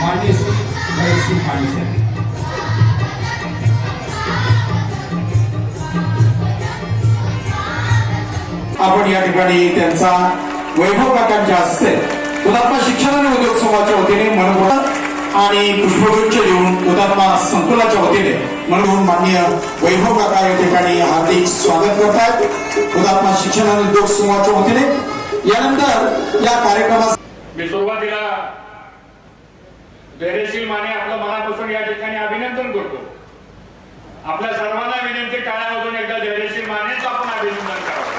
मान्य श्री भरतसिंग आपण या ठिकाणी त्यांचा वैभव काकांच्या हस्ते हुतात्मा शिक्षण आणि उद्योग समूहाच्या वतीने मनपूर्वक आणि पुष्पगुच्छ देऊन हुतात्मा संकुलाच्या वतीने म्हणून माननीय वैभव काका या ठिकाणी हार्दिक स्वागत करत आहेत हुतात्मा शिक्षण आणि उद्योग समूहाच्या वतीने. यानंतर या कार्यक्रमास मी सुरुवातीला धैर्यशील माने आपलं मनापासून या ठिकाणी अभिनंदन करतो. आपल्या सर्वांना विनंती टाळ्या एकदा धैर्यशील मानेच आपण अभिनंदन करावं.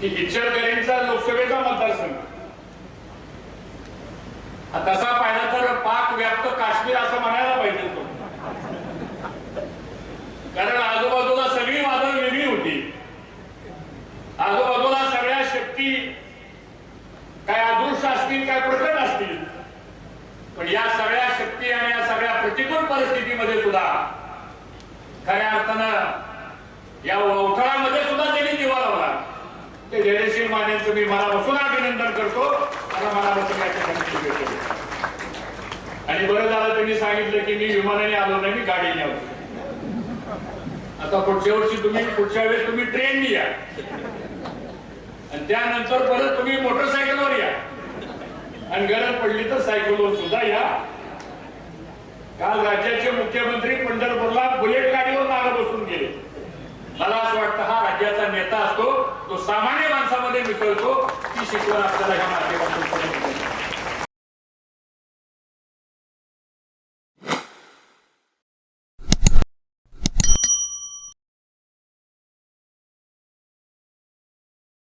की इच्छरकरींचा लोकसभेचा मतदारसंघ. तसा पाहिला तर पाक व्याप्त काश्मीर असं म्हणा असतील काय प्रकट असतील. पण या सगळ्या शक्ती आणि या सगळ्या प्रतिकूल परिस्थितीमध्ये सुद्धा खऱ्या अर्थानं या अवथळामध्ये सुद्धा त्यांनी दिवा लावला. ते धैर्यशील मान्यांचं मी मनापासून अभिनंदन करतो. मला मनापासून या ठिकाणी आणि बरं झालं त्यांनी सांगितलं की मी विमानाने आलो नाही मी गाडीने आलो. आता पुढच्या वर्षी तुम्ही पुढच्या वेळेस तुम्ही ट्रेन या. आणि त्यानंतर परत तुम्ही मोटरसायकल आणि गरज पडली तर सायकलवर सुद्धा या. काल राज्याचे मुख्यमंत्री पंढरपूरला बुलेट गाडीवर मागे बसून गेले. मला असं वाटतं हा राज्याचा नेता असतो तो सामान्य माणसामध्ये मिसळतो ती शिकवण आपल्याला ह्या माध्यमातून